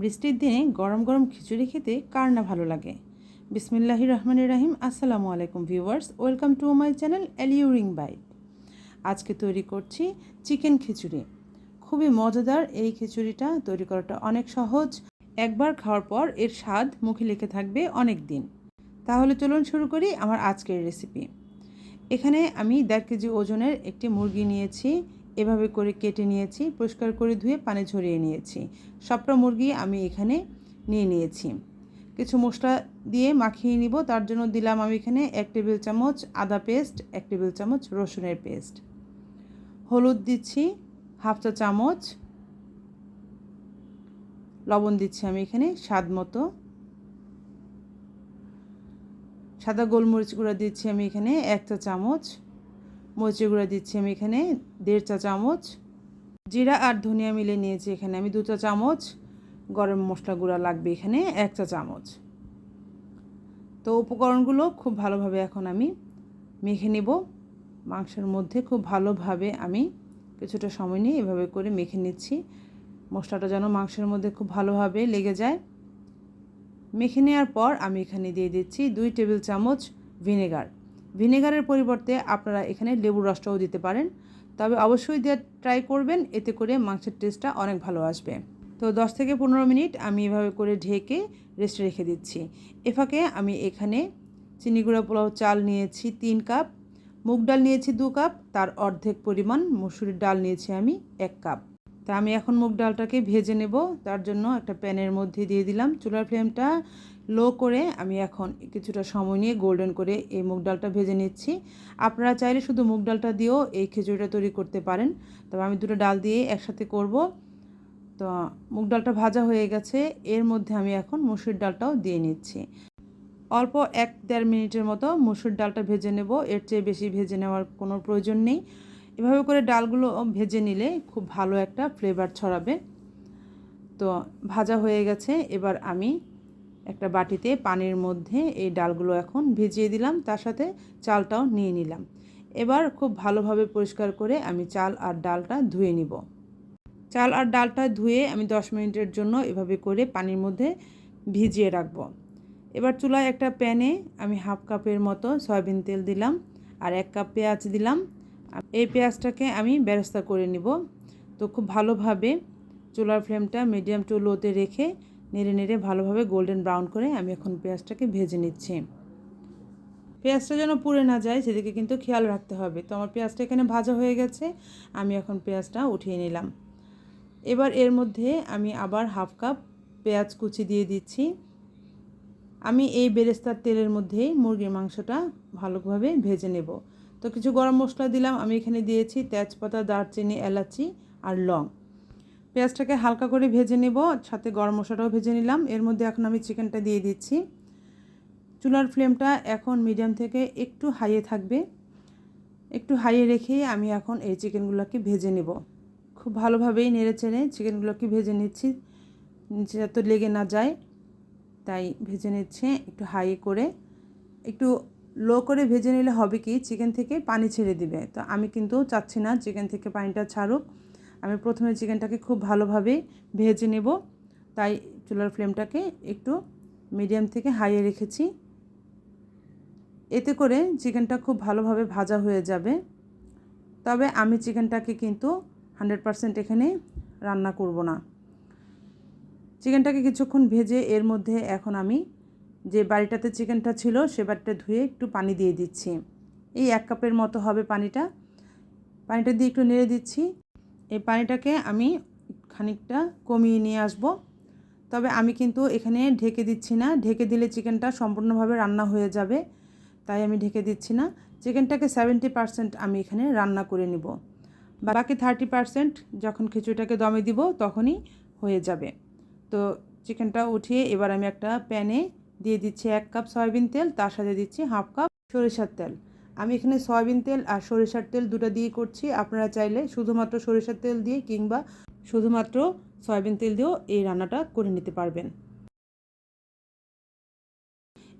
বৃষ্টির দিনে গরম গরম খিচুড়ি খেতে কার না ভালো লাগে? বিসমিল্লাহি রহমান রাহিম। আসসালামু আলাইকুম viewers, welcome to my channel alluring bite আজকে তৈরি করছি চিকেন খিচুড়ি। খুবই মজাদার এই খিচুড়িটা, তৈরি করাটা অনেক সহজ। একবার খাওয়ার পর এর স্বাদ মুখে লেগে থাকবে অনেক দিন। তাহলে চলুন শুরু করি আমার আজকের রেসিপি। এখানে আমি দেড় কেজি ওজনের একটি মুরগি নিয়েছি। এভাবে করে কেটে নিয়েছি, পরিষ্কার করে ধুয়ে পানি ঝরিয়ে নিয়েছি। সবটা মুরগি আমি এখানে নিয়ে নিয়েছি। কিছু মশলা দিয়ে মাখিয়ে নিব, তার জন্য দিলাম আমি এখানে এক টেবিল চামচ আদা পেস্ট, এক টেবিল চামচ রসুনের পেস্ট। হলুদ দিচ্ছি, হাফ চা চামচ। লবণ দিচ্ছি আমি এখানে স্বাদ মতো। সাদা গোলমরিচ গুঁড়া দিচ্ছি আমি এখানে এক চা চামচ। মরিচের গুঁড়া দিচ্ছি আমি এখানে, দেড় চা চামচ। জিরা আর ধনিয়া মিলে নিয়েছি এখানে আমি দু চা চামচ। গরম মশলা গুঁড়া লাগবে এখানে এক চা চামচ। তো উপকরণগুলো খুব ভালোভাবে এখন আমি মেখে নেব। মাংসের মধ্যে খুব ভালোভাবে আমি কিছুটা সময় নিয়ে এভাবে করে মেখে নিচ্ছি। মশলাটা যেন মাংসের মধ্যে খুব ভালোভাবে লেগে যায়। মেখে নেওয়ার পর আমি এখানে দিয়ে দিচ্ছি দুই টেবিল চামচ ভিনেগার। ভিনেগারের পরিবর্তে আপনারা এখানে লেবুর রসটাও দিতে পারেন। তবে অবশ্যই দিয়ে ট্রাই করবেন, এতে করে মাংসের টেস্টটা অনেক ভালো আসবে। তো দশ থেকে পনেরো মিনিট আমি এভাবে করে ঢেকে রেস্টে রেখে দিচ্ছি। এ এফাকে আমি এখানে চিনিগুড়া পোলাও চাল নিয়েছি তিন কাপ, মুগ ডাল নিয়েছি দু কাপ, তার অর্ধেক পরিমাণ মুসুরির ডাল নিয়েছি আমি এক কাপ। তা আমি এখন মুগ ডালটাকে ভেজে নেব। তার জন্য একটা প্যানের মধ্যে দিয়ে দিলাম। চুলার ফ্লেমটা লো করে আমি এখন কিছুটা সময় নিয়ে গোল্ডেন করে এই মুগ ডালটা ভেজে নিচ্ছি। আপনারা চাইলে শুধু মুগ ডালটা দিয়েও এই খিচুড়িটা তৈরি করতে পারেন। তবে আমি দুটো ডাল দিয়ে একসাথে করব। তো মুগ ডালটা ভাজা হয়ে গেছে। এর মধ্যে আমি এখন মুসুর ডালটাও দিয়ে নিচ্ছি। অল্প এক দেড় মিনিটের মতো মুসুর ডালটা ভেজে নেব। এর চেয়ে বেশি ভেজে নেওয়ার কোনো প্রয়োজন নেই। এভাবে করে ডালগুলো ভেজে নিলে খুব ভালো একটা ফ্লেভার ছড়াবে। তো ভাজা হয়ে গেছে। এবার আমি একটা বাটিতে পানির মধ্যে এই ডালগুলো এখন ভিজিয়ে দিলাম। তার সাথে চালটাও নিয়ে নিলাম। এবার খুব ভালোভাবে পরিষ্কার করে আমি চাল আর ডালটা ধুয়ে নিব। চাল আর ডালটা ধুয়ে আমি দশ মিনিটের জন্য এভাবে করে পানির মধ্যে ভিজিয়ে রাখব। এবার চুলায় একটা প্যানে আমি হাফ কাপের মতো সয়াবিন তেল দিলাম আর এক কাপ পেঁয়াজ দিলাম। এই পেঁয়াজটাকে আমি ব্যবস্থা করে নিব। তো খুব ভালোভাবে চুলার ফ্লেমটা মিডিয়াম টু লোতে রেখে নেড়ে নেড়ে ভালোভাবে গোল্ডেন ব্রাউন করে আমি এখন পেঁয়াজটাকে ভেজে নিচ্ছি। পেঁয়াজটা যেন পুড়ে না যায় সেদিকে কিন্তু খেয়াল রাখতে হবে। তো আমার পেঁয়াজটা এখানে ভাজা হয়ে গেছে, আমি এখন পেঁয়াজটা উঠিয়ে নিলাম। এবার এর মধ্যে আমি আবার হাফ কাপ পেঁয়াজ কুচি দিয়ে দিচ্ছি। আমি এই বেরেস্তার তেলের মধ্যেই মুরগির মাংসটা ভালোভাবে ভেজে নেব। তো কিছু গরম মশলা দিলাম, আমি এখানে দিয়েছি তেজপাতা, দারচিনি, এলাচি আর লং। পেঁয়াজটাকে হালকা করে ভেজে নেব, সাথে গরম মশলাটাও ভেজে নিলাম। এর মধ্যে এখন আমি চিকেনটা দিয়ে দিচ্ছি। চুলার ফ্লেমটা এখন মিডিয়াম থেকে একটু হাইয়ে থাকবে। একটু হাইয়ে রেখে আমি এখন এই চিকেনগুলোকে ভেজে নেব। খুব ভালোভাবেই নেড়ে চেড়ে চিকেনগুলোকে ভেজে নিচ্ছি। যাতে লেগে না যায়, তাই ভেজে নিচ্ছে একটু হাই করে। একটু লো করে ভেজে নিলে হবে কি? চিকেন থেকে পানি ছেড়ে দিবে। তো আমি কিন্তু চাচ্ছি না চিকেন থেকে পানিটা ছাড়ুক। আমি প্রথমে চিকেনটাকে খুব ভালোভাবে ভেজে নেব। তাই চুলার ফ্লেমটাকে একটু মিডিয়াম থেকে হাইয়ে রেখেছি। এতে করে চিকেনটা খুব ভালোভাবে ভাজা হয়ে যাবে। তবে আমি চিকেনটাকে কিন্তু হান্ড্রেড পারসেন্ট এখানে রান্না করব না। চিকেনটাকে কিছুক্ষণ ভেজে এর মধ্যে এখন আমি যে বাড়িটাতে চিকেনটা ছিল, সে বাড়িটা ধুয়ে একটু পানি দিয়ে দিচ্ছি। এই এক কাপের মতো হবে পানিটা। পানিটা দিয়ে একটু নেড়ে দিচ্ছি। এই পানিটাকে আমি খানিকটা কমিয়ে নিয়ে আসব। তবে আমি কিন্তু এখানে ঢেকে দিচ্ছি না। ঢেকে দিলে চিকেনটা সম্পূর্ণভাবে রান্না হয়ে যাবে। তাই আমি ঢেকে দিচ্ছি না। চিকেনটাকে সেভেন্টি পারসেন্ট আমি এখানে রান্না করে নিব। বাকি থার্টি পারসেন্ট যখন খিচুড়িটাকে দমে দিব, তখনই হয়ে যাবে। তো চিকেনটা উঠিয়ে এবার আমি একটা প্যানে দিয়ে দিচ্ছি এক কাপ সয়াবিন তেল, তার সাথে দিচ্ছি হাফ কাপ সরিষার তেল। আমি এখানে সয়াবিন তেল আর সরিষার তেল দুটো দিয়ে করছি। আপনারা চাইলে শুধুমাত্র সরিষার তেল দিয়ে কিংবা শুধুমাত্র সয়াবিন তেল দিয়েও এই রান্নাটা করে নিতে পারবেন।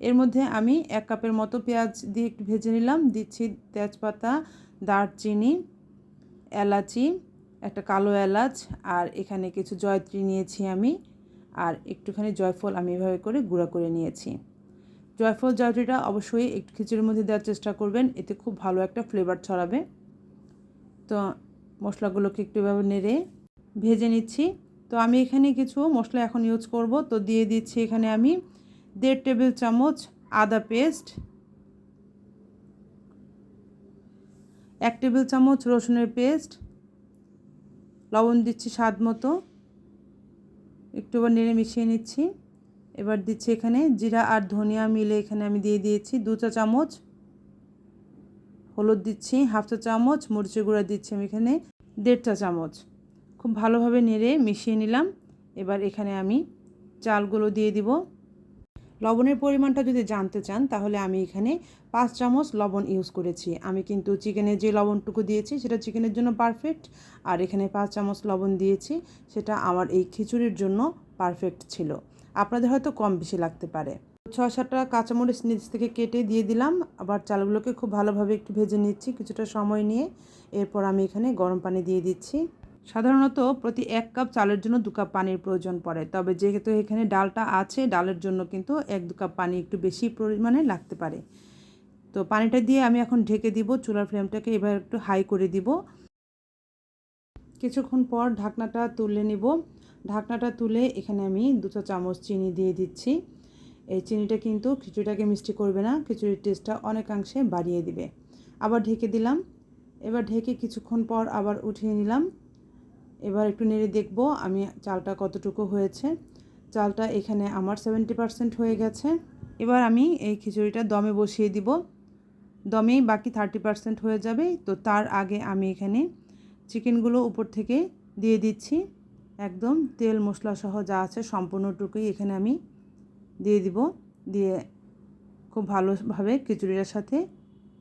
এর মধ্যে আমি এক কাপের মতো পেঁয়াজ দিয়ে একটু ভেজে নিলাম। দিচ্ছি তেজপাতা, দারচিনি, এলাচি, একটা কালো এলাচ, আর এখানে কিছু জয়ত্রী নিয়েছি আমি। আর একটুখানি জয়ফল আমি এভাবে করে গুঁড়া করে নিয়েছি। জয়ফল জাউটিটা অবশ্যই একটু খিচুড়ির মধ্যে দেওয়ার চেষ্টা করবেন, এতে খুব ভালো একটা ফ্লেভার ছড়াবে। তো মশলাগুলোকে একটু এভাবে নেড়ে ভেজে নিচ্ছি। তো আমি এখানে কিছু মশলা এখন ইউজ করব। তো দিয়ে দিচ্ছি এখানে আমি দেড় টেবিল চামচ আদা পেস্ট এক টেবিল চামচ রসুনের পেস্ট লবণ দিচ্ছি স্বাদ মতো। একটু আবার নেড়ে মিশিয়ে নিচ্ছি। এবার দিচ্ছি এখানে জিরা আর ধনিয়া মিলে এখানে আমি দিয়ে দিয়েছি দু চা চামচ। হলুদ দিচ্ছি হাফ চা চামচ, মরিচের গুঁড়া দিচ্ছি আমি এখানে দেড় চা চামচ। খুব ভালোভাবে নেড়ে মিশিয়ে নিলাম। এবার এখানে আমি চালগুলো দিয়ে দিব। লবণের পরিমাণটা যদি জানতে চান, তাহলে আমি এখানে পাঁচ চামচ লবণ ইউজ করেছি। আমি কিন্তু চিকেনের যে লবণটুকু দিয়েছি, সেটা চিকেনের জন্য পারফেক্ট আর এখানে পাঁচ চামচ লবণ দিয়েছি, সেটা আমার এই খিচুড়ির জন্য পারফেক্ট ছিল। আপনাদের হয়তো কম বেশি লাগতে পারে। ছয় সাতটা কাঁচামরিচ নিচ থেকে কেটে দিয়ে দিলাম। আবার চালগুলোকে খুব ভালোভাবে একটু ভেজে নিচ্ছি কিছুটা সময় নিয়ে। এরপর আমি এখানে গরম পানি দিয়ে দিচ্ছি। সাধারণত প্রতি এক কাপ চালের জন্য দু কাপ পানির প্রয়োজন পড়ে। তবে যেহেতু এখানে ডালটা আছে, ডালের জন্য কিন্তু এক দু কাপ পানি একটু বেশি পরিমাণে লাগতে পারে। তো পানিটা দিয়ে আমি এখন ঢেকে দিব, চুলার ফ্লেমটাকে এবার একটু হাই করে দিব। কিছুক্ষণ পর ঢাকনাটা তুলে নিব। ঢাকনাটা তুলে এখানে আমি দু চা চামচ চিনি দিয়ে দিচ্ছি। এই চিনিটা কিন্তু খিচুড়িটাকে মিষ্টি করবে না, খিচুড়ির টেস্টটা অনেকাংশে বাড়িয়ে দিবে। আবার ঢেকে দিলাম। এবার ঢেকে কিছুক্ষণ পর আবার উঠিয়ে নিলাম। এবার একটু নেড়ে দেখব আমি চালটা কতটুকু হয়েছে। চালটা এখানে আমার সেভেন্টি পারসেন্ট হয়ে গেছে। এবার আমি এই খিচুড়িটা দমে বসিয়ে দিব। দমেই বাকি থার্টি পারসেন্ট হয়ে যাবে। তো তার আগে আমি এখানে চিকেনগুলো উপর থেকে দিয়ে দিচ্ছি। একদম তেল মশলা সহ যা আছে সম্পূর্ণটুকুই এখানে আমি দিয়ে দিব। দিয়ে খুব ভালোভাবে খিচুড়িটার সাথে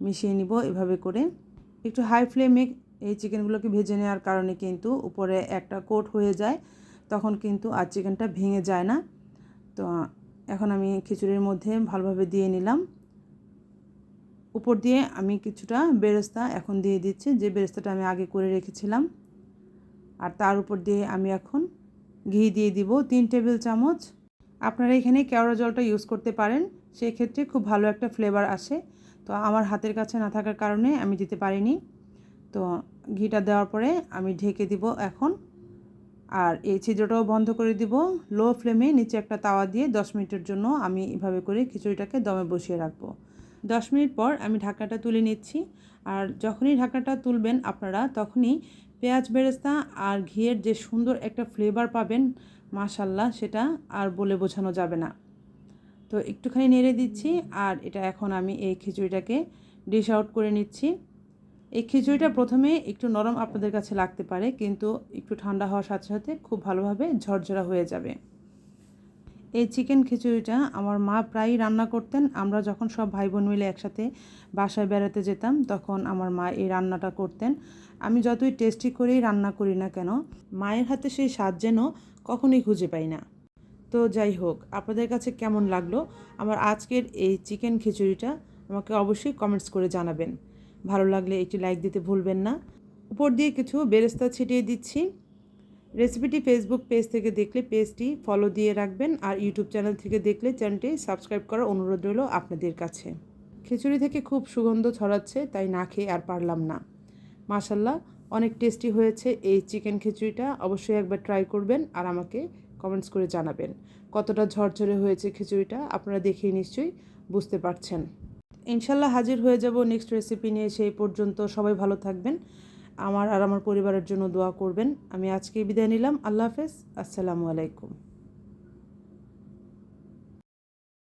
মিশিয়ে নিব এভাবে করে। একটু হাই ফ্লেমে এই চিকেনগুলোকে ভেজে নেওয়ার কারণে কিন্তু উপরে একটা কোট হয়ে যায়, তখন কিন্তু আর চিকেনটা ভেঙে যায় না। তো এখন আমি খিচুড়ির মধ্যে ভালোভাবে দিয়ে নিলাম। উপর দিয়ে আমি কিছুটা বেরেস্তা এখন দিয়ে দিচ্ছি, যে বেরেস্তাটা আমি আগে করে রেখেছিলাম। আর তার উপর দিয়ে আমি এখন ঘি দিয়ে দিব তিন টেবিল চামচ। আপনারা এখানে কেওড়া জলটা ইউজ করতে পারেন সেই ক্ষেত্রে খুব ভালো একটা ফ্লেভার আসে। তো আমার হাতের কাছে না থাকার কারণে আমি দিতে পারিনি। তো ঘিটা দেওয়ার পরে আমি ঢেকে দিব এখন। আর এই ছিদ্রটাও বন্ধ করে দিব। লো ফ্লেমে নিচে একটা তাওয়া দিয়ে দশ মিনিটের জন্য আমি এভাবে করে খিচুড়িটাকে দমে বসিয়ে রাখব। দশ মিনিট পর আমি ঢাকাটা তুলে নিচ্ছি। আর যখনই ঢাকাটা তুলবেন আপনারা, তখনই পেঁয়াজ বেরেস্তা আর ঘিয়ের যে সুন্দর একটা ফ্লেভার পাবেন মাশাল্লাহ সেটা আর বলে বোঝানো যাবে না। তো একটুখানি নেড়ে দিচ্ছি আর এটা এখন আমি এই খিচুড়িটাকে ডিশ আউট করে নিচ্ছি। এই খিচুড়িটা প্রথমে একটু নরম আপনাদের কাছে লাগতে পারে, কিন্তু একটু ঠান্ডা হওয়ার সাথে সাথে খুব ভালোভাবে ঝরঝরা হয়ে যাবে। এই চিকেন খিচুড়িটা আমার মা প্রায়ই রান্না করতেন। আমরা যখন সব ভাই বোন মিলে একসাথে বাসায় বেড়াতে যেতাম, তখন আমার মা এই রান্নাটা করতেন। আমি যতই টেস্টি করেই রান্না করি না কেন, মায়ের হাতে সেই স্বাদ যেন কখনোই খুঁজে পাই না। তো যাই হোক, আপনাদের কাছে কেমন লাগল? আমার আজকের এই চিকেন খিচুড়িটা আমাকে অবশ্যই কমেন্টস করে জানাবেন। ভালো লাগলে একটি লাইক দিতে ভুলবেন না। উপর দিয়ে কিছু বেরেস্তা ছিটিয়ে দিচ্ছি। রেসিপিটি ফেসবুক পেজ থেকে দেখলে পেজটি ফলো দিয়ে রাখবেন আর ইউটিউব চ্যানেল থেকে দেখলে চ্যানেলটি সাবস্ক্রাইব করার অনুরোধ রইল আপনাদের কাছে। খিচুড়ি থেকে খুব সুগন্ধ ছড়াচ্ছে, তাই না খেয়ে আর পারলাম না। মাশাল্লাহ, অনেক টেস্টি হয়েছে এই চিকেন খিচুড়িটা। অবশ্যই একবার ট্রাই করবেন আর আমাকে কমেন্টস করে জানাবেন। কতটা ঝরঝরে হয়েছে খিচুড়িটা, আপনারা দেখেই নিশ্চয়ই বুঝতে পারছেন। ইনশাল্লাহ হাজির হয়ে যাব নেক্সট রেসিপি নিয়ে, সেই পর্যন্ত সবাই ভালো থাকবেন। আমার আর আমার পরিবারের জন্য দোয়া করবেন। আমি আজকে বিদায় নিলাম। আল্লাহ হাফেজ। আসসালামু আলাইকুম।